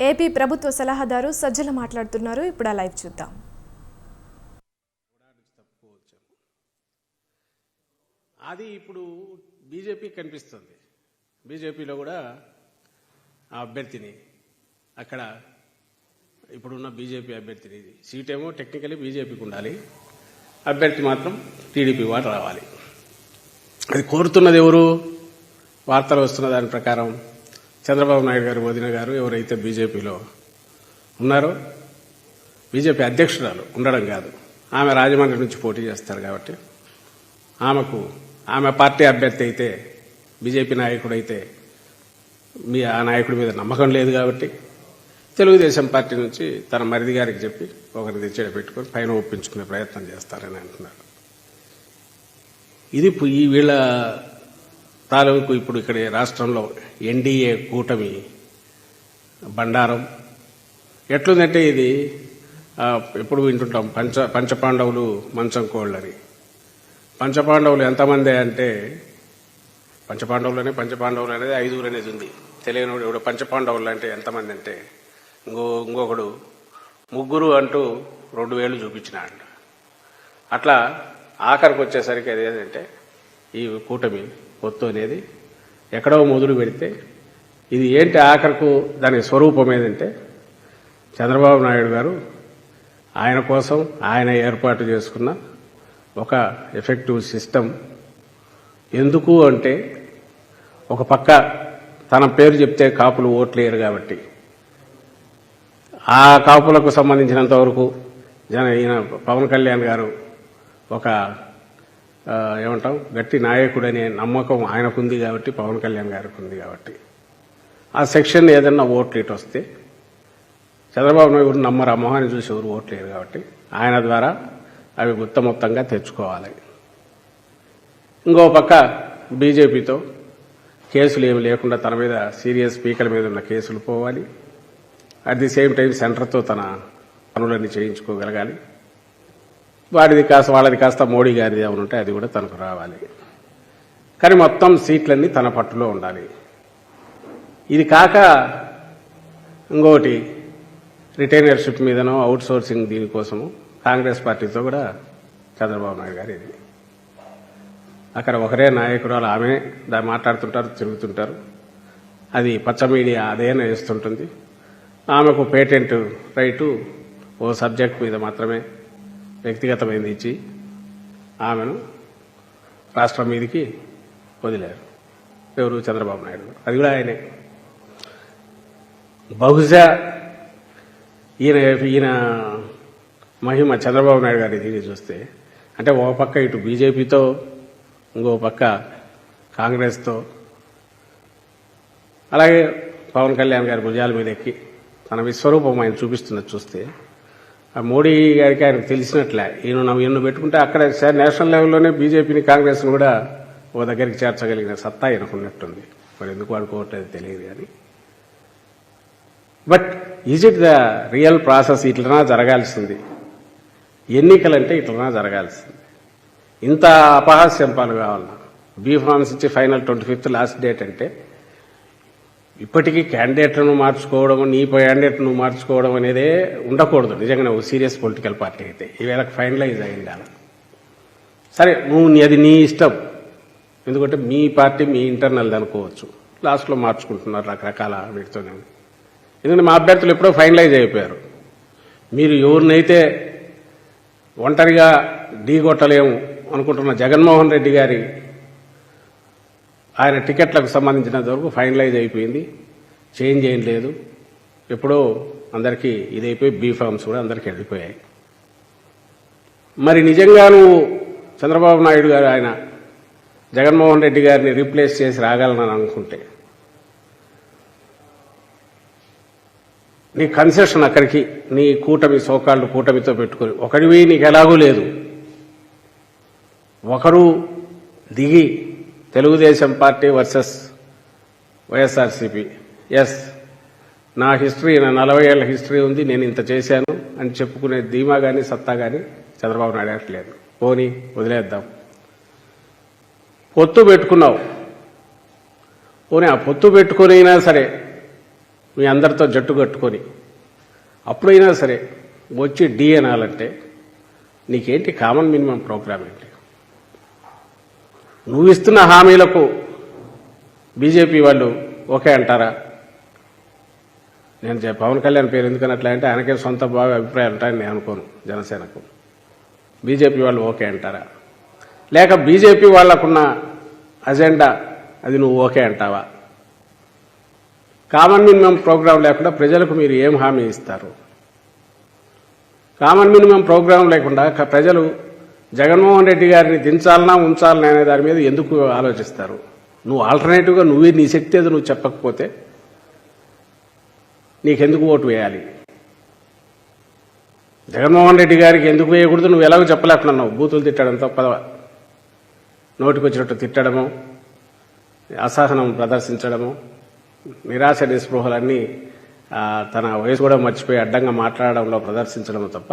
AP ప్రభుత్వ సలహాదారు సజ్జల మాట్లాడుతున్నారు. ఇప్పుడు ఆ లైవ్ చూద్దాం. అది ఇప్పుడు బీజేపీ కనిపిస్తుంది. బీజేపీలో కూడా ఆ అభ్యర్థిని అక్కడ ఇప్పుడున్న బీజేపీ అభ్యర్థిని సీట్ ఏమో టెక్నికలీ బీజేపీకి ఉండాలి. అభ్యర్థి మాత్రం టీడీపీ వాడు రావాలి. అది కోరుతున్నది ఎవరు? వార్తలు వస్తున్న దాని ప్రకారం చంద్రబాబు నాయుడు గారు వదిన గారు ఎవరైతే బీజేపీలో ఉన్నారో బీజేపీ అధ్యక్షురాలు ఉండడం కాదు. ఆమె రాజమండ్రి నుంచి పోటీ చేస్తారు కాబట్టి ఆమెకు ఆమె పార్టీ అభ్యర్థి అయితే బీజేపీ నాయకుడు అయితే మీ ఆ నాయకుడి మీద నమ్మకం లేదు కాబట్టి తెలుగుదేశం పార్టీ నుంచి తన మరిది గారికి చెప్పి ఒకరిని తెచ్చేట పెట్టుకొని పైన ఒప్పించుకునే ప్రయత్నం చేస్తారని అంటున్నారు. ఇది పు- ఈ వీళ్ళ తాలూకు ఇప్పుడు ఇక్కడ రాష్ట్రంలో ఎన్డీఏ కూటమి బండారం. ఎట్లుందంటే ఇది ఎప్పుడు వింటుంటాం పంచ పంచపాండవులు మంచం కోళ్ళని. పంచపాండవులు ఎంతమంది అంటే పంచపాండవులనే పంచపాండవులు అనేది ఐదుగురు అనేది ఉంది. తెలియనివాడు ఇప్పుడు పంచపాండవులు అంటే ఎంతమంది అంటే ఇంకో ఇంకొకడు ముగ్గురు అంటూ రెండు వేలు చూపించినాడు. అట్లా ఆఖరికి వచ్చేసరికి అది ఏంటంటే ఈ కూటమి పొత్తు అనేది ఎక్కడో మొదలు పెడితే ఇది ఏంటి ఆఖరకు దాని స్వరూపం ఏదంటే చంద్రబాబు నాయుడు గారు ఆయన కోసం ఆయన ఏర్పాటు చేసుకున్న ఒక ఎఫెక్టివ్ సిస్టమ్. ఎందుకు అంటే ఒక పక్క తన పేరు చెప్తే కాపులు ఓట్లేరు కాబట్టి. ఆ కాపులకు సంబంధించినంత వరకు జన ఈయన పవన్ కళ్యాణ్ గారు ఒక ఏమంటాం? గట్టి నాయకుడనే నమ్మకం ఆయనకుంది కాబట్టి పవన్ కళ్యాణ్ గారికి ఉంది కాబట్టి. ఆ సెక్షన్ ఏదన్నా ఓట్లు ఇటు వస్తే చంద్రబాబు నాయుడు నమ్మరు ఆ మొహాన్ని చూసి ఎవరు ఓట్లేరు కాబట్టి ఆయన ద్వారా అవి గుత్త మొత్తంగా తెచ్చుకోవాలి. ఇంకో పక్క బీజేపీతో కేసులు ఏమి లేకుండా తన మీద సీరియస్ స్పీకర్ మీద ఉన్న కేసులు పోవాలి. అట్ ది సేమ్ టైం సెంటర్తో తన పనులన్నీ చేయించుకోగలగాలి. వాడిది కాస్త వాళ్ళది కాస్త మోడీ గారిది ఏమైనా ఉంటే అది కూడా తనకు రావాలి. కానీ మొత్తం సీట్లన్నీ తన పట్టులో ఉండాలి. ఇది కాక ఇంకోటి రిటైనర్షిప్ మీదనో అవుట్ సోర్సింగ్ దీనికోసము కాంగ్రెస్ పార్టీతో కూడా చంద్రబాబు నాయుడు గారు ఇది. అక్కడ ఒకరే నాయకురాలు ఆమె దాన్ని మాట్లాడుతుంటారు తిరుగుతుంటారు. అది పచ్చ మీడియా అదేనా వేస్తుంటుంది ఆమెకు పేటెంట్ రైటు ఓ సబ్జెక్ట్ మీద మాత్రమే వ్యక్తిగతమైనది ఇచ్చి ఆమెను రాష్ట్రం మీదకి వదిలారు. ఎవరు? చంద్రబాబు నాయుడు. అది కూడా ఆయనే. బహుశా ఈయన ఈయన మహిమ చంద్రబాబు నాయుడు గారి దీన్ని చూస్తే అంటే ఒక పక్క ఇటు బీజేపీతో ఇంకో పక్క కాంగ్రెస్తో అలాగే పవన్ కళ్యాణ్ గారి భుజాల మీద ఎక్కి తన విశ్వరూపం ఆయన చూపిస్తున్నది చూస్తే ఆ మోడీ గారికి ఆయనకు తెలిసినట్లే. ఈయన నవ్వు ఈయన పెట్టుకుంటే అక్కడ నేషనల్ లెవెల్లోనే బీజేపీని కాంగ్రెస్ని కూడా ఓ దగ్గరికి చేర్చగలిగిన సత్తా ఆయనకు ఉన్నట్టుంది మరి ఎందుకు అనుకోవట్లేదు తెలియదు కానీ. But is it the real process ఇట్లనా జరగాల్సింది? ఎన్నికలంటే ఇట్లనా జరగాల్సింది? ఇంత అపహాస్యం పాలు కావాలన్నా. బీ ఫార్మ్స్ ఇచ్చి final twenty fifth last date అంటే ఇప్పటికీ క్యాండిడేట్లను మార్చుకోవడం నీ క్యాండిడేట్ను మార్చుకోవడం అనేదే ఉండకూడదు. నిజంగానే ఒక సీరియస్ పొలిటికల్ పార్టీ అయితే. ఈవేళ ఫైనలైజ్ అయింది అలా. సరే నువ్వు నీ- అది నీ ఇష్టం. ఎందుకంటే మీ పార్టీ మీ ఇంటర్నల్ అనుకోవచ్చు. లాస్ట్లో మార్చుకుంటున్నారు రకరకాల వీటితో ఎందుకంటే మా అభ్యర్థులు ఎప్పుడో ఫైనలైజ్ అయిపోయారు. మీరు ఎవరినైతే ఒంటరిగా ఢీగొట్టలేము అనుకుంటున్న జగన్మోహన్ రెడ్డి గారి ఆయన టికెట్లకు సంబంధించినంత వరకు ఫైనలైజ్ అయిపోయింది. చేంజ్ ఏం లేదు. ఎప్పుడో అందరికీ ఇదైపోయి బీ ఫామ్స్ కూడా అందరికీ వెళ్ళిపోయాయి. మరి నిజంగా నువ్వు చంద్రబాబు నాయుడు గారు ఆయన జగన్మోహన్ రెడ్డి గారిని రీప్లేస్ చేసి రాగలనని అనుకుంటే నీ కన్సెషన్ అక్కడికి నీ కూటమి సోకాళ్ళు కూటమితో పెట్టుకొని ఒకడివి నీకు ఎలాగూ లేదు. ఒకరు దిగి Telugu Desam party versus Y S R C P. Yes నా హిస్టరీ నా నలభై ఏళ్ళ హిస్టరీ ఉంది నేను ఇంత చేశాను అని చెప్పుకునే ధీమా కానీ సత్తా కానీ చంద్రబాబు నాయుడు అడగట్లేదు పోనీ వదిలేద్దాం. పొత్తు పెట్టుకున్నావు. పోనీ ఆ పొత్తు పెట్టుకునైనా సరే మీ అందరితో జట్టు కట్టుకొని అప్పుడైనా సరే వచ్చి డి అనాలంటే నీకేంటి కామన్ మినిమం ప్రోగ్రామ్ ఏంటి? నువ్వు ఇస్తున్న హామీలకు బీజేపీ వాళ్ళు ఓకే అంటారా? నేను పవన్ కళ్యాణ్ పేరు ఎందుకని అట్లా అంటే ఆయనకే సొంత బాగా అభిప్రాయం ఉంటాయని నేను అనుకోను జనసేనకు. బీజేపీ వాళ్ళు ఓకే అంటారా? లేక బీజేపీ వాళ్ళకున్న అజెండా అది నువ్వు ఓకే అంటావా? కామన్ మినిమం ప్రోగ్రాం లేకుండా ప్రజలకు మీరు ఏం హామీ ఇస్తారు? కామన్ మినిమం ప్రోగ్రాం లేకుండా ప్రజలు జగన్మోహన్ రెడ్డి గారిని దించాలనా ఉంచాలనా అనే దాని మీద ఎందుకు ఆలోచిస్తారు? నువ్వు ఆల్టర్నేటివ్గా నువ్వే నీ శక్తి ఏదో నువ్వు చెప్పకపోతే నీకెందుకు ఓటు వేయాలి? జగన్మోహన్ రెడ్డి గారికి ఎందుకు వేయకూడదు? నువ్వు ఎలాగో చెప్పలేకున్నావు బూతులు తిట్టడం తప్ప నోటికొచ్చినట్టు తిట్టడము అసహనం ప్రదర్శించడము నిరాశ నిస్పృహలన్నీ తన వయసు కూడా మర్చిపోయి అడ్డంగా మాట్లాడడంలో ప్రదర్శించడము తప్ప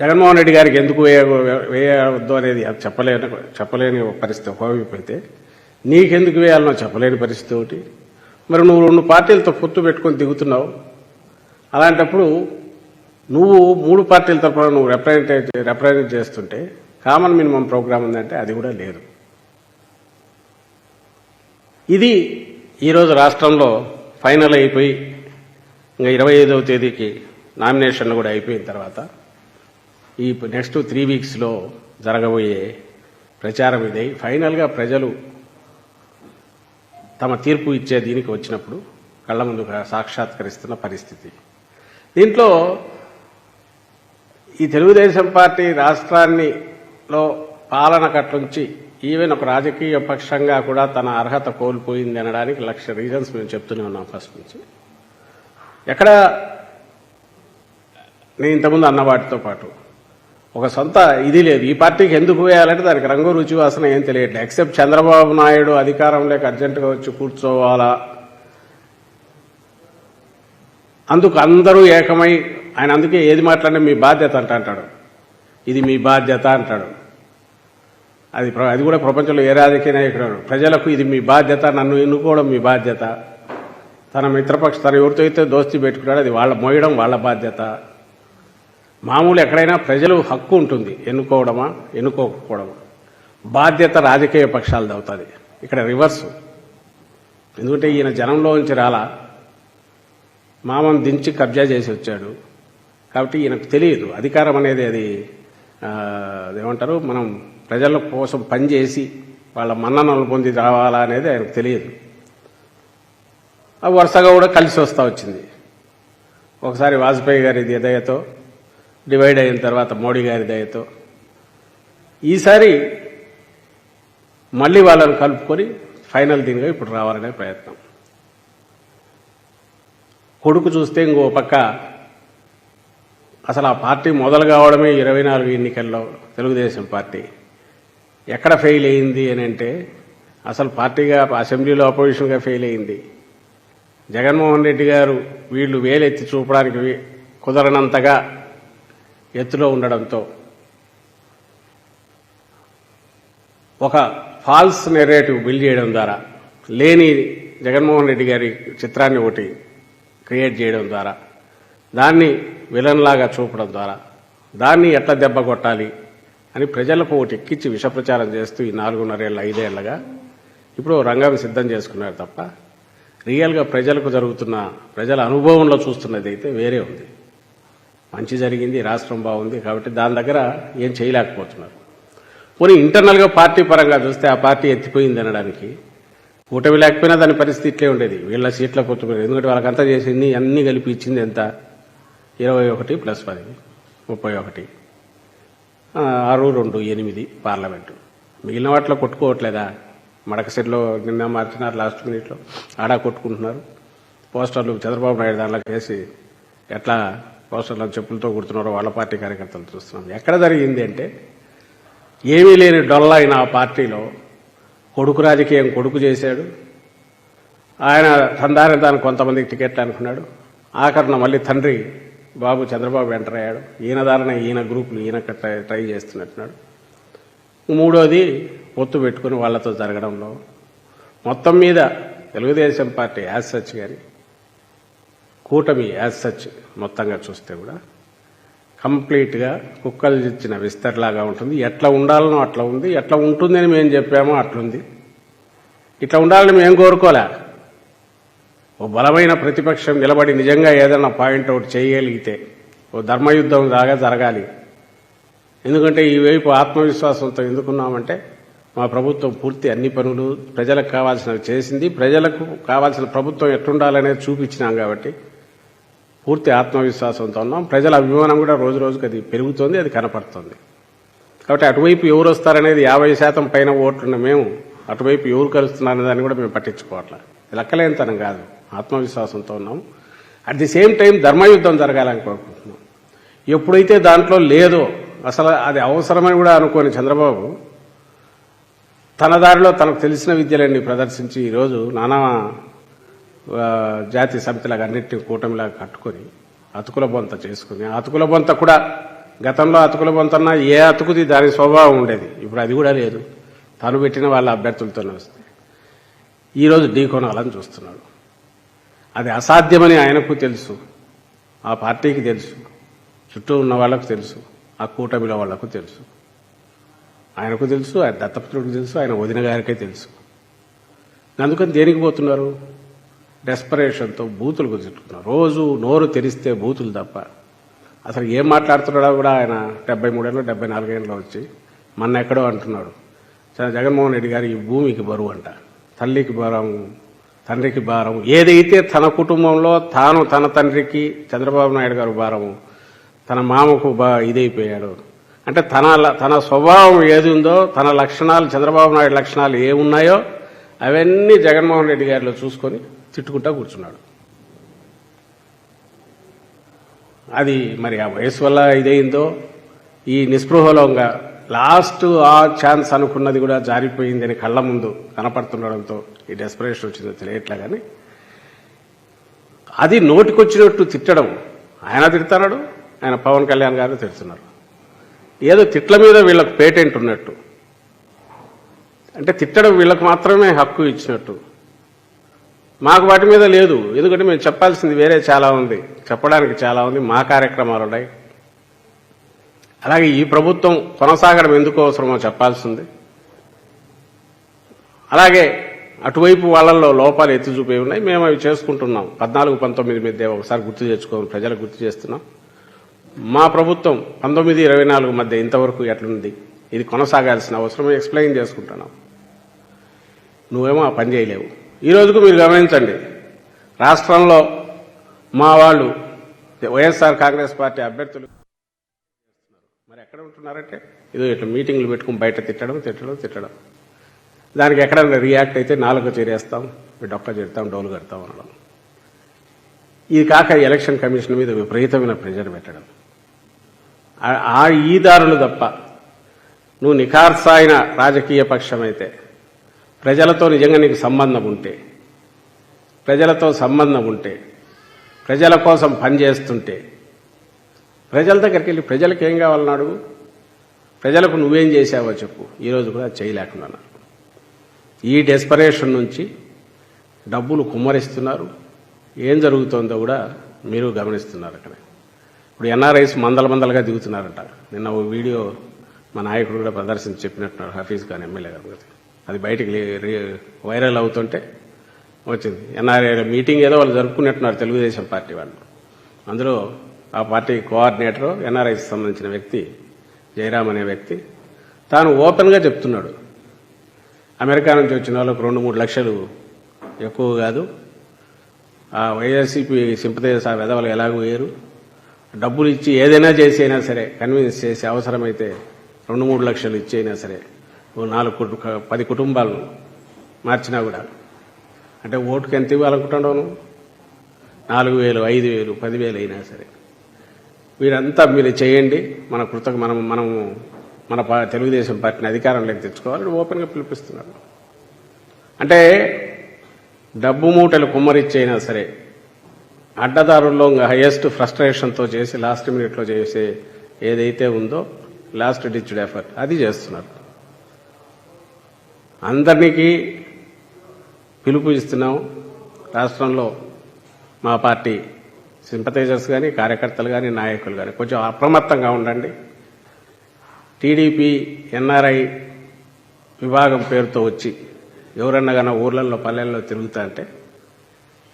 జగన్మోహన్ రెడ్డి గారికి ఎందుకు వేయ వేయవద్దు అనేది అది చెప్పలేని చెప్పలేని పరిస్థితి హోమిపోతే నీకెందుకు వేయాలనో చెప్పలేని పరిస్థితి ఒకటి. మరి నువ్వు రెండు పార్టీలతో పొత్తు పెట్టుకొని దిగుతున్నావు. అలాంటప్పుడు నువ్వు మూడు పార్టీల తరఫున నువ్వు రిప్రజెంటేట్ రిప్రజెంట్ చేస్తుంటే కామన్ మినిమం ప్రోగ్రామ్ ఉందంటే అది కూడా లేదు. ఇది ఈరోజు రాష్ట్రంలో ఫైనల్ అయిపోయి ఇంకా ఇరవై ఐదవ తేదీకి నామినేషన్లు కూడా అయిపోయిన తర్వాత ఈ నెక్స్ట్ త్రీ వీక్స్లో జరగబోయే ప్రచారం ఇదే. ఫైనల్గా ప్రజలు తమ తీర్పు ఇచ్చే దీనికి వచ్చినప్పుడు కళ్ళ ముందు సాక్షాత్కరిస్తున్న పరిస్థితి. దీంట్లో ఈ తెలుగుదేశం పార్టీ రాష్ట్రాన్నిలో పాలన కట్లుంచి ఈవెన్ ఒక రాజకీయ పక్షంగా కూడా తన అర్హత కోల్పోయింది అనడానికి లక్ష రీజన్స్ మేము చెప్తూనే ఉన్నాం ఫస్ట్ నుంచి. ఎక్కడ నేను ఇంతకుముందు అన్న వాటితో పాటు ఒక సొంత ఇది లేదు. ఈ పార్టీకి ఎందుకు వేయాలంటే దానికి రంగు రుచి వాసన ఏం తెలియట్లేదు ఎక్సెప్ట్ చంద్రబాబు నాయుడు అధికారం లేక అర్జెంటుగా వచ్చి కూర్చోవాలా? అందుకు అందరూ ఏకమై ఆయన అందుకే ఏది మాట్లాడినా మీ బాధ్యత అంట అంటాడు. ఇది మీ బాధ్యత అంటాడు. అది ప్ర- అది కూడా ప్రపంచంలో ఏ రాజకీయ నాయకుడు ప్రజలకు ఇది మీ బాధ్యత నన్ను ఎన్నుకోవడం మీ బాధ్యత. తన మిత్రపక్ష తన ఎవరితో అయితే దోస్తీ పెట్టుకున్నాడు అది వాళ్ళ మోయడం వాళ్ళ బాధ్యత. మామూలు ఎక్కడైనా ప్రజలు హక్కు ఉంటుంది. ఎన్నుకోవడమా? ఎన్నుకోకపోవడమా? బాధ్యత రాజకీయ పక్షాలది అవుతుంది ఇక్కడ రివర్స్. ఎందుకంటే ఈయన జనంలో నుంచి రాలా. మామను దించి కబ్జా చేసి వచ్చాడు. కాబట్టి ఈయనకు తెలియదు. అధికారం అనేది అది ఏమంటారు అదేమంటారు? మనం ప్రజల కోసం పనిచేసి వాళ్ళ మన్ననలు పొంది రావాలా అనేది ఆయనకు తెలియదు. వరుసగా కూడా కలిసి వస్తూ వచ్చింది. ఒకసారి వాజ్పేయి గారి దయతో డివైడ్ అయిన తర్వాత మోడీ గారి దయతో ఈసారి మళ్ళీ వాళ్ళని కలుపుకొని ఫైనల్ దీనిగా ఇప్పుడు రావాలనే ప్రయత్నం. కొడుకు చూస్తే ఇంకో పక్క అసలు ఆ పార్టీ మొదలు కావడమే ఇరవై నాలుగు ఎన్నికల్లో తెలుగుదేశం పార్టీ. ఎక్కడ ఫెయిల్ అయింది అని అంటే అసలు పార్టీగా అసెంబ్లీలో అపోజిషన్గా ఫెయిల్ అయింది. జగన్మోహన్ రెడ్డి గారు వీళ్ళు వేలెత్తి చూపడానికి కుదరనంతగా ఎత్తులో ఉండడంతో. ఒక ఫాల్స్ నెరేటివ్ బిల్డ్ చేయడం ద్వారా లేని జగన్మోహన్ రెడ్డి గారి చిత్రాన్ని ఒకటి క్రియేట్ చేయడం ద్వారా దాన్ని విలన్ లాగా చూపడం ద్వారా దాన్ని ఎట్లా దెబ్బ కొట్టాలి అని ప్రజలకు ఒకటి ఎక్కించి విషప్రచారం చేస్తూ ఈ నాలుగున్నరేళ్ళ ఐదేళ్ళగా ఇప్పుడు రంగం సిద్ధం చేసుకున్నారు తప్ప రియల్గా ప్రజలకు జరుగుతున్న ప్రజల అనుభవంలో చూస్తున్నది అయితే వేరే ఉంది. మంచి జరిగింది రాష్ట్రం బాగుంది కాబట్టి దాని దగ్గర ఏం చేయలేకపోతున్నారు. పోనీ ఇంటర్నల్గా పార్టీ పరంగా చూస్తే ఆ పార్టీ ఎత్తిపోయింది అనడానికి కూటమి లేకపోయినా దాని పరిస్థితి ఇట్లే ఉండేది. వీళ్ళ సీట్ల కొట్టుకునేది ఎందుకంటే వాళ్ళకంతా చేసింది అన్ని కలిపి ఇచ్చింది ఎంత? ఇరవై ఒకటి ప్లస్ పది ముప్పై ఒకటి. ఆరు రెండు ఎనిమిది పార్లమెంటు. మిగిలిన వాటిలో కొట్టుకోవట్లేదా? మడక సెట్లో నిన్న మార్చినారు లాస్ట్ మినిట్లో. ఆడా కొట్టుకుంటున్నారు? పోస్టర్లు చంద్రబాబు నాయుడు దాంట్లో వేసి ఎట్లా పోస్టర్లు చెప్పులతో కుడుతున్నారో వాళ్ళ పార్టీ కార్యకర్తలు చూస్తున్నాం. ఎక్కడ జరిగింది అంటే ఏమీ లేని డొల్ల అయిన ఆ పార్టీలో కొడుకు రాజకీయం కొడుకు చేశాడు. ఆయన తందారి తాను కొంతమందికి టికెట్లు అనుకున్నాడు. ఆఖరణ మళ్ళీ తండ్రి బాబు చంద్రబాబు ఎంటర్ అయ్యాడు. ఈయన దారిన ఈయన గ్రూపులు ఈయన ట్రై ట్రై చేస్తున్నట్టున్నాడు. మూడోది ఒత్తు పెట్టుకుని వాళ్ళతో జరగడంలో. మొత్తం మీద తెలుగుదేశం పార్టీ యాజ్ సచ్ కానీ కూటమి యాజ్ సచ్ మొత్తంగా చూస్తే కూడా కంప్లీట్గా కుక్కలు ఇచ్చిన విస్తరిలాగా ఉంటుంది. ఎట్లా ఉండాలనో అట్లా ఉంది. ఎట్లా ఉంటుందని మేము చెప్పామో అట్లుంది. ఇట్లా ఉండాలని మేము కోరుకోలే. ఓ బలమైన ప్రతిపక్షం నిలబడి నిజంగా ఏదైనా పాయింట్ అవుట్ చేయగలిగితే ఓ ధర్మయుద్ధం లాగా జరగాలి. ఎందుకంటే ఈ వైపు ఆత్మవిశ్వాసంతో ఎందుకున్నామంటే మా ప్రభుత్వం పూర్తి అన్ని పనులు ప్రజలకు కావాల్సినవి చేసింది. ప్రజలకు కావాల్సిన ప్రభుత్వం ఎట్లుండాలనేది చూపించినాం కాబట్టి పూర్తి ఆత్మవిశ్వాసంతో ఉన్నాం. ప్రజల అభిమానం కూడా రోజు రోజుకి అది పెరుగుతోంది అది కనపడుతుంది. కాబట్టి అటువైపు ఎవరు వస్తారనేది యాభై శాతం పైన ఓట్లున్న మేము అటువైపు ఎవరు కలుస్తున్నారనే దాన్ని కూడా మేము పట్టించుకోవట్లే. లెక్కలేనితనం కాదు. ఆత్మవిశ్వాసంతో ఉన్నాం. అట్ ది సేమ్ టైం ధర్మయుద్ధం జరగాలని కోరుకుంటున్నాం. ఎప్పుడైతే దాంట్లో లేదో అసలు అది అవసరమని కూడా అనుకోని చంద్రబాబు తన దారిలో తనకు తెలిసిన విద్యలన్నీ ప్రదర్శించి ఈరోజు నానా జాతీయ సమితిలాగా అన్నింటినీ కూటమిలాగా కట్టుకొని అతుకుల బొంత చేసుకుని అతుకుల బొంత కూడా గతంలో అతుకుల బొంతన్నా ఏ అతుకుది దాని స్వభావం ఉండేది. ఇప్పుడు అది కూడా లేదు. తను పెట్టిన వాళ్ళ అభ్యర్థులతోనే వస్తే ఈరోజు ఢీకొనాలని చూస్తున్నాడు. అది అసాధ్యమని ఆయనకు తెలుసు. ఆ పార్టీకి తెలుసు. చుట్టూ ఉన్న వాళ్ళకు తెలుసు. ఆ కూటమిలో వాళ్ళకు తెలుసు. ఆయనకు తెలుసు ఆయన దత్తపుత్రుడికి తెలుసు ఆయన వదిన గారికే తెలుసు. అందుకని దేనికి పోతున్నారు? డెస్పరేషన్తో బూతులు గుర్తున్నారు రోజు నోరు తెరిస్తే బూతులు తప్ప. అసలు ఏం మాట్లాడుతున్నాడో కూడా ఆయన డెబ్బై మూడేళ్ళు డెబ్బై నాలుగేళ్ళలో వచ్చి మొన్న ఎక్కడో అంటున్నాడు. జగన్మోహన్ రెడ్డి గారు ఈ భూమికి బరువు అంట. తల్లికి భారం తండ్రికి భారం ఏదైతే తన కుటుంబంలో తాను తన తండ్రికి చంద్రబాబు నాయుడు గారు భారము తన మామకు బా ఇదైపోయాడు. అంటే తన ల- తన స్వభావం ఏది ఉందో తన లక్షణాలు చంద్రబాబు నాయుడు లక్షణాలు ఏమున్నాయో అవన్నీ జగన్మోహన్ రెడ్డి గారిలో చూసుకొని తిట్టుకుంటా కూర్చున్నాడు. అది మరి ఆ వయసు వల్ల ఇదైందో ఈ నిస్పృహలోంగా లాస్ట్ ఆ ఛాన్స్ అనుకున్నది కూడా జారిపోయిందని కళ్ళ ముందు కనపడుతుండడంతో ఈ డెస్పరేషన్ వచ్చిందో తెలియట్లే కానీ అది నోటికొచ్చినట్టు తిట్టడం ఆయన తిడుతున్నాడు ఆయన పవన్ కళ్యాణ్ గారు తిడుతున్నారు. ఏదో తిట్ల మీద వీళ్ళకు పేటెంట్ ఉన్నట్టు. అంటే తిట్టడం వీళ్ళకు మాత్రమే హక్కు ఇచ్చినట్టు. మాకు వాటి మీద లేదు. ఎందుకంటే మేము చెప్పాల్సింది వేరే చాలా ఉంది. చెప్పడానికి చాలా ఉంది. మా కార్యక్రమాలు ఉన్నాయి. అలాగే ఈ ప్రభుత్వం కొనసాగడం ఎందుకు అవసరమో చెప్పాల్సింది. అలాగే అటువైపు వాళ్ళల్లో లోపాలు ఎత్తి చూపే ఉన్నాయి. మేము అవి చేసుకుంటున్నాం. పద్నాలుగు పంతొమ్మిది మధ్య ఒకసారి గుర్తు తెచ్చుకోవాలి ప్రజలకు గుర్తు చేస్తున్నాం. మా ప్రభుత్వం పంతొమ్మిది ఇరవై నాలుగు మధ్య ఇంతవరకు ఎట్లుంది? ఇది కొనసాగాల్సిన అవసరం ఎక్స్ప్లెయిన్ చేసుకుంటున్నాం. నువ్వేమో ఆ పని చేయలేవు. ఈ రోజుకు మీరు గమనించండి రాష్ట్రంలో మా వాళ్ళు వైఎస్ఆర్ కాంగ్రెస్ పార్టీ అభ్యర్థులు మరి ఎక్కడ ఉంటున్నారంటే ఏదో ఇట్లా మీటింగ్లు పెట్టుకుని బయట తిట్టడం తిట్టడం తిట్టడం. దానికి ఎక్కడైనా రియాక్ట్ అయితే నాలుగు చేరేస్తాం డొక్క చేస్తాం డోలు కడతాం అనడం. ఇది కాక ఎలక్షన్ కమిషన్ మీద విపరీతమైన ప్రెజర్ పెట్టడం. ఆ- ఈ దారులు తప్ప నువ్వు నిఖార్సాయిన రాజకీయ పక్షమైతే ప్రజలతో నిజంగా నీకు సంబంధం ఉంటే ప్రజలతో సంబంధం ఉంటే ప్రజల కోసం పనిచేస్తుంటే ప్రజల దగ్గరికి వెళ్ళి ప్రజలకు ఏం కావాలని అడుగు. ప్రజలకు నువ్వేం చేసావో చెప్పు. ఈరోజు కూడా చేయలేకున్నాను. ఈ డెస్పరేషన్ నుంచి డబ్బులు కుమ్మరిస్తున్నారు. ఏం జరుగుతోందో కూడా మీరు గమనిస్తున్నారు అక్కడ. ఇప్పుడు ఎన్ఆర్ఐస్ మందల మందలుగా దిగుతున్నారట. నిన్న ఓ వీడియో మా నాయకుడు కూడా ప్రదర్శించి చెప్పినట్టున్నారు హఫీజ్ ఖాన్ ఎమ్మెల్యే గారు. అది బయటికి వైరల్ అవుతుంటే వచ్చింది. ఎన్ఆర్ఐ మీటింగ్ ఏదో వాళ్ళు జరుపుకున్నట్టున్నారు తెలుగుదేశం పార్టీ వాళ్ళు. అందులో ఆ పార్టీ కోఆర్డినేటర్ ఎన్ఆర్ఐకి సంబంధించిన వ్యక్తి జయరామ్ అనే వ్యక్తి తాను ఓపెన్గా చెప్తున్నాడు. అమెరికా నుంచి వచ్చిన వాళ్ళకు రెండు మూడు లక్షలు ఎక్కువ కాదు. ఆ వైఎస్సీపీ సింపతైజర్స్ ఆ వెధవలు ఎలాగో వేయరు. డబ్బులు ఇచ్చి ఏదైనా చేసి అయినా సరే కన్విన్స్ చేసి అవసరమైతే రెండు మూడు లక్షలు ఇచ్చి అయినా సరే నాలుగు కుటు పది కుటుంబాలు మార్చినా కూడా. అంటే ఓటుకి ఎంత ఇవ్వాలనుకుంటున్నాను నాలుగు వేలు ఐదు వేలు పదివేలు అయినా సరే. వీరంతా మీరు చేయండి. మన కృతజ్ఞ మనం మనము మన పా- తెలుగుదేశం పార్టీని అధికారంలోకి తెచ్చుకోవాలని ఓపెన్గా పిలిపిస్తున్నారు అంటే డబ్బు మూటలు కుమ్మరిచ్చైనా సరే అడ్డదారుల్లో హైయెస్ట్ ఫ్రస్ట్రేషన్తో చేసి లాస్ట్ మినిట్లో చేసే ఏదైతే ఉందో లాస్ట్ డిచ్డ్ ఎఫర్ట్ అది చేస్తున్నారు. అందరికీ పిలుపు ఇస్తున్నాం. రాష్ట్రంలో మా పార్టీ సింపతైజర్స్ కానీ కార్యకర్తలు కానీ నాయకులు కానీ కొంచెం అప్రమత్తంగా ఉండండి. టీడీపీ ఎన్ఆర్ఐ విభాగం పేరుతో వచ్చి ఎవరన్నా కానీ ఊర్లలో పల్లెల్లో తిరుగుతా అంటే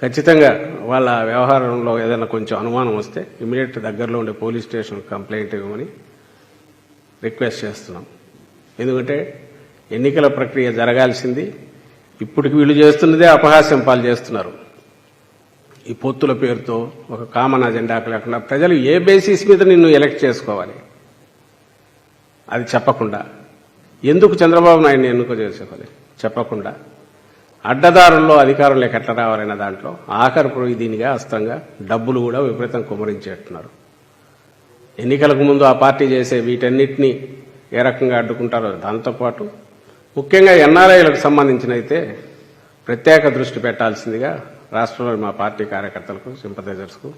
ఖచ్చితంగా వాళ్ళ వ్యవహారంలో ఏదైనా కొంచెం అనుమానం వస్తే ఇమీడియట్ దగ్గరలో ఉండే పోలీస్ స్టేషన్ కంప్లైంట్ ఇవ్వమని రిక్వెస్ట్ చేస్తున్నాం. ఎందుకంటే ఎన్నికల ప్రక్రియ జరగాల్సింది. ఇప్పటికి వీళ్ళు చేస్తున్నదే అపహాస్యం పాలు చేస్తున్నారు. ఈ పొత్తుల పేరుతో ఒక కామన్ అజెండాకు లేకుండా ప్రజలు ఏ బేసిస్ మీద నిన్ను ఎలక్ట్ చేసుకోవాలి? అది చెప్పకుండా. ఎందుకు చంద్రబాబు నాయుడిని ఎన్నుక చేసుకోవాలి చెప్పకుండా? అడ్డదారుల్లో అధికారంలోకి ఎట్లా రావాలనే దాంట్లో ఆఖరి దీనిగా అస్తంగా డబ్బులు కూడా విపరీతం కుమరించేట్టున్నారు. ఎన్నికలకు ముందు ఆ పార్టీ చేసే వీటన్నిటినీ ఏ రకంగా అడ్డుకుంటారో దాంతోపాటు ముఖ్యంగా ఎన్ఆర్ఐలకు సంబంధించిన అయితే ప్రత్యేక దృష్టి పెట్టాల్సిందిగా రాష్ట్రంలోని మా పార్టీ కార్యకర్తలకు సింపథైజర్స్కు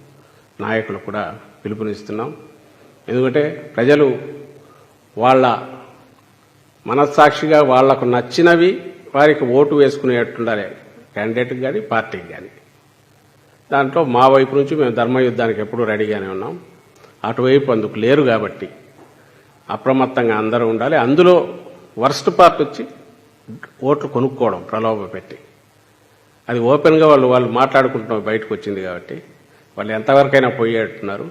నాయకులకు కూడా పిలుపునిస్తున్నాం. ఎందుకంటే ప్రజలు వాళ్ళ మనస్సాక్షిగా వాళ్ళకు నచ్చినవి వారికి ఓటు వేసుకునేట్టుండాలి క్యాండిడేట్కి కానీ పార్టీకి కానీ దాంట్లో మా వైపు నుంచి మేము ధర్మయుద్ధానికి ఎప్పుడూ రెడీగానే ఉన్నాం. అటువైపు అందుకు లేరు కాబట్టి అప్రమత్తంగా అందరూ ఉండాలి. అందులో వర్స్ట్ పార్ట్ వచ్చి ఓట్లు కొనుక్కోవడం ప్రలోభ పెట్టి. అది ఓపెన్గా వాళ్ళు వాళ్ళు మాట్లాడుకుంటున్న బయటకు వచ్చింది కాబట్టి వాళ్ళు ఎంతవరకైనా పోయేట్టున్నారు.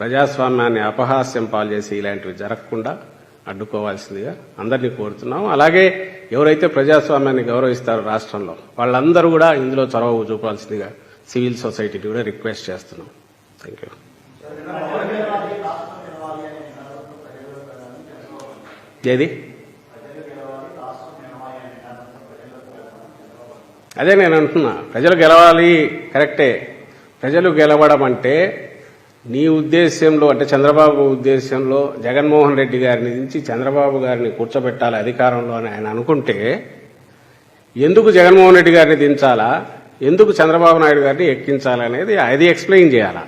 ప్రజాస్వామ్యాన్ని అపహాస్యం పాలు చేసి ఇలాంటివి జరగకుండా అడ్డుకోవాల్సిందిగా అందరినీ కోరుతున్నాం. అలాగే ఎవరైతే ప్రజాస్వామ్యాన్ని గౌరవిస్తారో రాష్ట్రంలో వాళ్ళందరూ కూడా ఇందులో చొరవ చూపాల్సిందిగా సివిల్ సొసైటీని కూడా రిక్వెస్ట్ చేస్తున్నాం. థ్యాంక్ యూ ఏది? అదే నేను అంటున్నా ప్రజలు గెలవాలి కరెక్టే. ప్రజలు గెలవడం అంటే నీ ఉద్దేశ్యంలో అంటే చంద్రబాబు ఉద్దేశ్యంలో జగన్మోహన్ రెడ్డి గారిని దించి చంద్రబాబు గారిని కూర్చోబెట్టాలి అధికారంలో అని ఆయన అనుకుంటే ఎందుకు జగన్మోహన్ రెడ్డి గారిని దించాలా? ఎందుకు చంద్రబాబు నాయుడు గారిని ఎక్కించాలనేది అది ఎక్స్ప్లెయిన్ చేయాలా?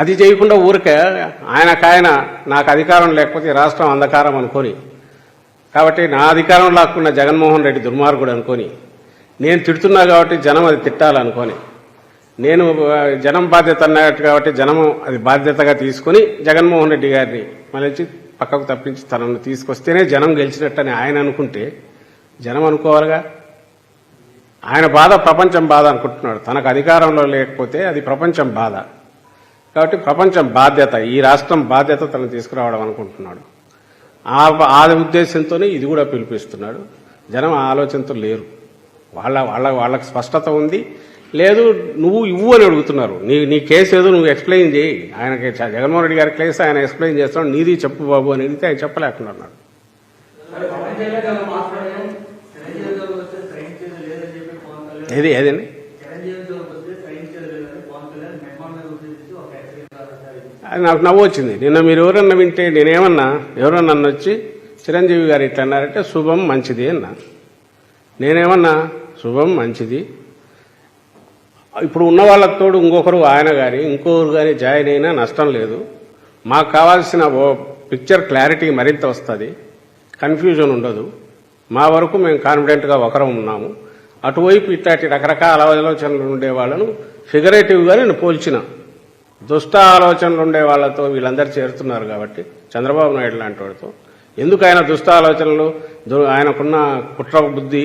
అది చేయకుండా ఊరికే ఆయనకాయన నాకు అధికారం లేకపోతే రాష్ట్రం అంధకారం అనుకొని. కాబట్టి నా అధికారం లాక్కున్న జగన్మోహన్ రెడ్డి దుర్మార్గుడు అనుకొని. నేను తిడుతున్నా కాబట్టి జనం అది తిట్టాలనుకొని. నేను జనం బాధ్యత అన్నట్టు కాబట్టి జనము అది బాధ్యతగా తీసుకొని జగన్మోహన్ రెడ్డి గారిని మళ్ళీ పక్కకు తప్పించి తనను తీసుకొస్తేనే జనం గెలిచినట్టని ఆయన అనుకుంటే జనం అనుకోవాలిగా. ఆయన బాధ ప్రపంచం బాధ అనుకుంటున్నాడు. తనకు అధికారంలో లేకపోతే అది ప్రపంచం బాధ. కాబట్టి ప్రపంచం బాధ్యత ఈ రాష్ట్రం బాధ్యత తను తీసుకురావడం అనుకుంటున్నాడు. ఆ ఉద్దేశంతోనే ఇది కూడా పిలిపిస్తున్నాడు. జనం ఆ ఆలోచనతో లేరు. వాళ్ళ వాళ్ళ వాళ్ళకి స్పష్టత ఉంది. లేదు నువ్వు ఇవ్వు అని అడుగుతున్నారు. నీ నీ కేసు ఏదో నువ్వు ఎక్స్ప్లెయిన్ చేయి. ఆయనకి జగన్మోహన్ రెడ్డి గారి కేసు ఆయన ఎక్స్ప్లెయిన్ చేస్తాడు. నీది చెప్పు బాబు అని అడిగితే ఆయన చెప్పలేకున్నాడు ఏది ఏదండి? నాకు నవ్వు వచ్చింది. నిన్న మీరు ఎవరన్నా వింటే నేనేమన్నా ఎవరన్నా నన్ను వచ్చి చిరంజీవి గారు ఇట్లా అన్నారంటే శుభం మంచిది అన్నా. నేనేమన్నా శుభం మంచిది? ఇప్పుడు ఉన్న వాళ్ళకి తోడు ఇంకొకరు ఆయన కానీ ఇంకొకరు కానీ జాయిన్ అయినా నష్టం లేదు. మాకు కావాల్సిన ఓ పిక్చర్ క్లారిటీ మరింత వస్తుంది. కన్ఫ్యూజన్ ఉండదు. మా వరకు మేము కాన్ఫిడెంట్గా ఒకరం ఉన్నాము. అటువైపు ఇట్లాంటి రకరకాల ఆలోచనలు ఉండే వాళ్ళను ఫిగరేటివ్గా నేను పోల్చిన. దుష్ట ఆలోచనలు ఉండే వాళ్ళతో వీళ్ళందరూ చేరుతున్నారు కాబట్టి చంద్రబాబు నాయుడు లాంటి వాడితో. ఎందుకు ఆయన దుష్ట ఆలోచనలు ఆయనకున్న కుట్ర బుద్ధి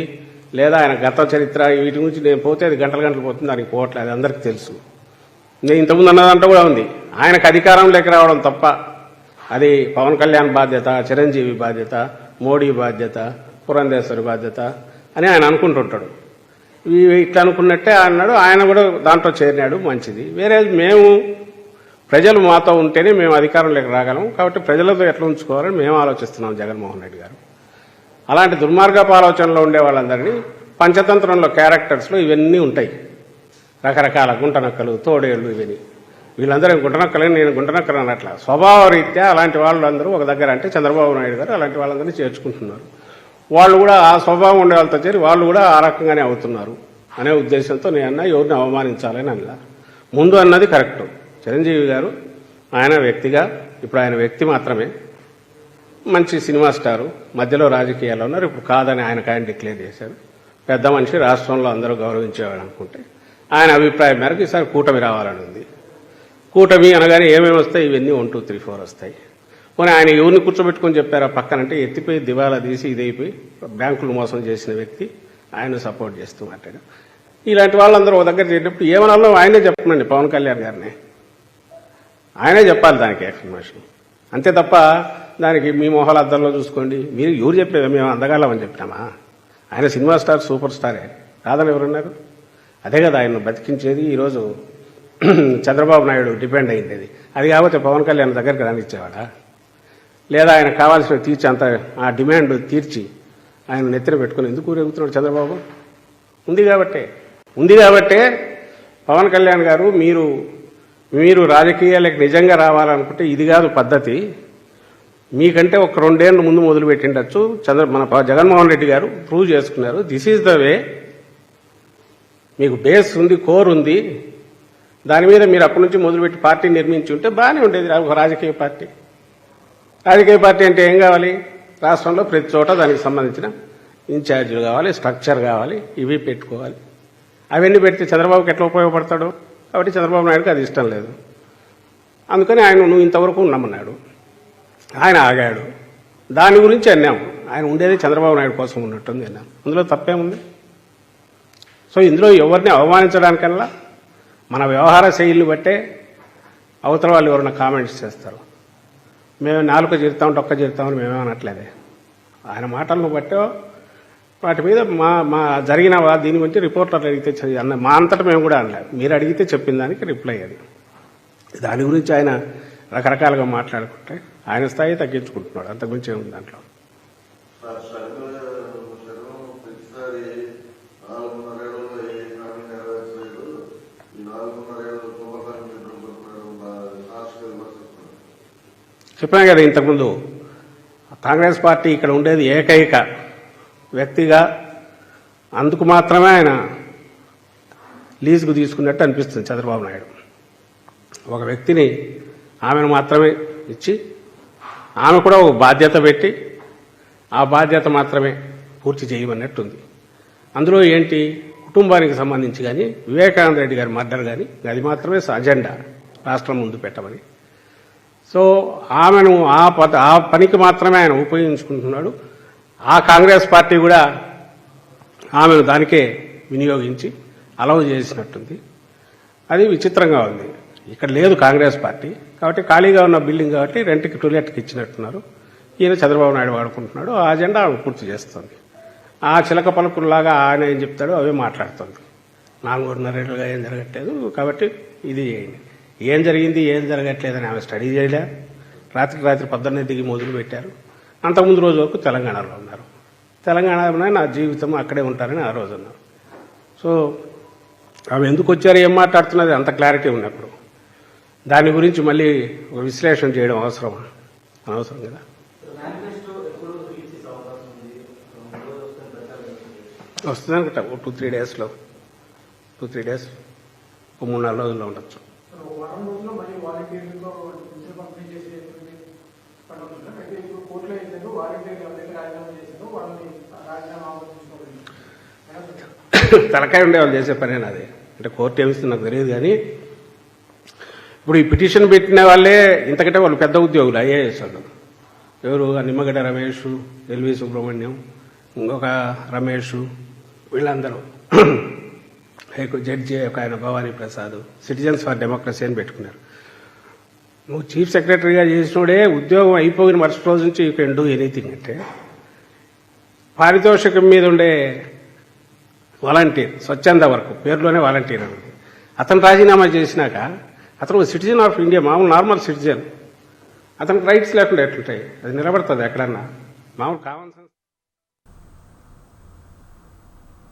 లేదా ఆయన గత చరిత్ర వీటి గురించి నేను పోతే అది గంటలు గంటలు పోతుంది దానికి పోవట్లేదు అది అందరికీ తెలుసు. నేను ఇంతకుముందు అన్నదంతా కూడా ఉంది. ఆయనకు అధికారం లేక రావడం తప్ప అది పవన్ కళ్యాణ్ బాధ్యత చిరంజీవి బాధ్యత మోడీ బాధ్యత పురంధేశ్వరి బాధ్యత అని ఆయన అనుకుంటుంటాడు. ఇవి ఇట్లా అనుకున్నట్టే అన్నాడు ఆయన కూడా దాంట్లో చేరినాడు మంచిది. వేరే మేము ప్రజలు మాతో ఉంటేనే మేము అధికారంలోకి రాగలం. కాబట్టి ప్రజలతో ఎట్లా ఉంచుకోవాలని మేము ఆలోచిస్తున్నాం జగన్మోహన్ రెడ్డి గారు. అలాంటి దుర్మార్గపు ఆలోచనలో ఉండే వాళ్ళందరినీ పంచతంత్రంలో క్యారెక్టర్స్లో ఇవన్నీ ఉంటాయి. రకరకాల గుంటనక్కలు తోడేళ్ళు ఇవన్నీ. వీళ్ళందరూ గుంటనక్కలని నేను గుంటనక్కలు అన్నట్ల స్వభావ రీత్యా అలాంటి వాళ్ళందరూ ఒక దగ్గర అంటే చంద్రబాబు నాయుడు గారు అలాంటి వాళ్ళందరినీ చేర్చుకుంటున్నారు. వాళ్ళు కూడా ఆ స్వభావం ఉండే వాళ్ళతో చేరి వాళ్ళు కూడా ఆ రకంగానే అవుతున్నారు అనే ఉద్దేశంతో నేను అన్నా ఎవరిని అవమానించాలని అన్న. ముందు అన్నది కరెక్ట్. చిరంజీవి గారు ఆయన వ్యక్తిగా ఇప్పుడు ఆయన వ్యక్తి మాత్రమే. మంచి సినిమా స్టారు. మధ్యలో రాజకీయాల్లో ఉన్నారు. ఇప్పుడు కాదని ఆయనకు ఆయన డిక్లేర్ చేశారు. పెద్ద మనిషి రాష్ట్రంలో అందరూ గౌరవించేవాడు అనుకుంటే ఆయన అభిప్రాయం మేరకు ఈసారి కూటమి రావాలని ఉంది. కూటమి అనగానే ఏమేమి వస్తాయి? ఇవన్నీ వన్ టూ త్రీ ఫోర్ వస్తాయి. పోనీ ఆయన ఎవరిని కూర్చోబెట్టుకొని చెప్పారా? పక్కనంటే ఎత్తిపోయి దివాలా తీసి ఇదైపోయి బ్యాంకులు మోసం చేసిన వ్యక్తి ఆయన సపోర్ట్ చేస్తూ మాట్లాడు ఇలాంటి వాళ్ళందరూ ఒక దగ్గర చేసేటప్పుడు ఏమనాలో ఆయనే చెప్పనండి పవన్ కళ్యాణ్ గారిని. ఆయనే చెప్పాలి దానికి ఎక్స్ప్లెనేషన్. అంతే తప్ప దానికి మీ మొహాల అద్దంలో చూసుకోండి. మీరు ఎవరు చెప్పేది? మేము అందగాలమని చెప్పినామా? ఆయన సినిమా స్టార్ సూపర్ స్టారే. రాదని ఎవరున్నారు? అదే కదా ఆయన బతికించేది ఈరోజు చంద్రబాబు నాయుడు డిపెండ్ అయింది. అది అది కాకపోతే పవన్ కళ్యాణ్ దగ్గరికి రానిచ్చేవాడా? లేదా ఆయన కావాల్సిన తీర్చి అంత ఆ డిమాండ్ తీర్చి ఆయన నెత్తిన పెట్టుకుని ఎందుకు ఊరేగుతున్నాడు చంద్రబాబు? ఉంది కాబట్టే. ఉంది కాబట్టే పవన్ కళ్యాణ్ గారు మీరు మీరు రాజకీయాలకు నిజంగా రావాలనుకుంటే ఇది కాదు పద్ధతి. మీకంటే ఒక రెండేళ్ళు ముందు మొదలు పెట్టిండొచ్చు చంద్ర మన జగన్మోహన్ రెడ్డి గారు ప్రూవ్ చేసుకున్నారు. దిస్ ఈజ్ ద వే మీకు బేస్ ఉంది కోర్ ఉంది. దాని మీద మీరు అప్పటి నుంచి మొదలుపెట్టి పార్టీ నిర్మించి ఉంటే బాగానే ఉండేది. ఒక రాజకీయ పార్టీ. రాజకీయ పార్టీ అంటే ఏం కావాలి? రాష్ట్రంలో ప్రతి చోట దానికి సంబంధించిన ఇన్ఛార్జీలు కావాలి స్ట్రక్చర్ కావాలి ఇవి పెట్టుకోవాలి. అవన్నీ పెడితే చంద్రబాబుకి ఎట్లా ఉపయోగపడతాడు? కాబట్టి చంద్రబాబు నాయుడుకి అది ఇష్టం లేదు. అందుకని ఆయన నువ్వు ఇంతవరకు ఉన్నామన్నాడు ఆయన ఆగాడు. దాని గురించి అన్నాము ఆయన ఉండేది చంద్రబాబు నాయుడు కోసం ఉన్నట్టుంది అన్నాం. అందులో తప్పేముంది? సో ఇందులో ఎవరిని అవమానించడానికల్లా మన వ్యవహార శైలిని బట్టే అవతల వాళ్ళు ఎవరైనా కామెంట్స్ చేస్తారు. మేము నాలుక చేరుతాం ఒక్క చేరుతామని మేమే అనట్లేదే. ఆయన మాటలను బట్టో వాటి మీద మా మా జరిగిన దీని గురించి రిపోర్టర్లు అడిగితే అన్న మా అంతటా మేము కూడా అనలేదు మీరు అడిగితే చెప్పిన దానికి రిప్లై అది. దాని గురించి ఆయన రకరకాలుగా మాట్లాడుకుంటే ఆయన స్థాయి తగ్గించుకుంటున్నాడు. అంత గురించి ఏముంది దాంట్లో? చెప్పాను కదా ఇంతకుముందు కాంగ్రెస్ పార్టీ ఇక్కడ ఉండేది ఏకైక వ్యక్తిగా అందుకు మాత్రమే ఆయన లీజుకు తీసుకున్నట్టు అనిపిస్తుంది చంద్రబాబు నాయుడు. ఒక వ్యక్తిని ఆమెను మాత్రమే ఇచ్చి ఆమె కూడా ఒక బాధ్యత పెట్టి ఆ బాధ్యత మాత్రమే పూర్తి చేయమన్నట్టుంది. అందులో ఏంటి? కుటుంబానికి సంబంధించి కానీ వివేకానంద రెడ్డి గారి మర్డర్ కానీ అది మాత్రమే అజెండా రాష్ట్రం ముందు పెట్టమని. సో ఆమెను ఆ పద ఆ పనికి మాత్రమే ఆయన ఉపయోగించుకుంటున్నాడు. ఆ కాంగ్రెస్ పార్టీ కూడా ఆమెను దానికే వినియోగించి అలవ్ చేసినట్టుంది. అది విచిత్రంగా ఉంది. ఇక్కడ లేదు కాంగ్రెస్ పార్టీ. కాబట్టి ఖాళీగా ఉన్న బిల్డింగ్ కాబట్టి రెంట్కి టూలెట్కి ఇచ్చినట్టున్నారు. ఈయన చంద్రబాబు నాయుడు వాడుకుంటున్నాడు. ఆ అజెండా ఆమె పూర్తి చేస్తుంది. ఆ చిలక పలుకుల్లాగా ఆయన ఏం చెప్తాడో అవే మాట్లాడుతుంది. నాలుగున్నరేళ్ళుగా ఏం జరగట్లేదు కాబట్టి ఇది చేయండి. ఏం జరిగింది ఏం జరగట్లేదని ఆమె స్టడీ చేయలే. రాత్రికి రాత్రి పొద్దున్నే దిగి మొదలు పెట్టారు. అంతకుముందు రోజు వరకు తెలంగాణలో ఉన్నారు. తెలంగాణలోనే నా జీవితం అక్కడే ఉంటారని ఆ రోజు ఉన్నారు సో ఆమె ఎందుకు వచ్చారు ఏం మాట్లాడుతున్నది అంత క్లారిటీ ఉన్నప్పుడు. దాని గురించి మళ్ళీ ఒక విశ్లేషణ చేయడం అవసరమా అనవసరం కదా? వస్తుంది అనుకుంటా టూ త్రీ డేస్లో. టూ త్రీ డేస్ ఒక మూడు నాలుగు రోజుల్లో ఉండొచ్చు. తలకాయ ఉండే వాళ్ళు చేసే పనేనా అది? అంటే కోర్టు ఏమిస్తుంది నాకు తెలియదు కానీ ఇప్పుడు ఈ పిటిషన్ పెట్టిన వాళ్ళే ఇంతకంటే వాళ్ళు పెద్ద ఉద్యోగులు ఐఏఎస్ వాళ్ళు. ఎవరు? ఆ నిమ్మగడ్డ రమేష్ ఎల్వి సుబ్రహ్మణ్యం ఇంకొక రమేష్ వీళ్ళందరూ. జడ్జి ఒక ఆయన Bhavani Prasad citizens for democracy అని పెట్టుకున్నారు. నువ్వు చీఫ్ సెక్రటరీగా చేసినోడే ఉద్యోగం అయిపోయిన మరుసటి రోజు నుంచి యూ కెన్ డూ ఎనీథింగ్ అంటే పారితోషికం మీద ఉండే వాలంటీర్ స్వచ్ఛంద వరకు పేరులోనే వాలంటీర్ అని అతను రాజీనామా చేసినాక అతను సిటిజన్ ఆఫ్ ఇండియా మామూలు నార్మల్ సిటిజన్ అతనికి రైట్స్ లేకుండా ఎట్లుంటాయి? అది నిలబడుతుంది ఎక్కడన్నా? మామూలు కావాల్సి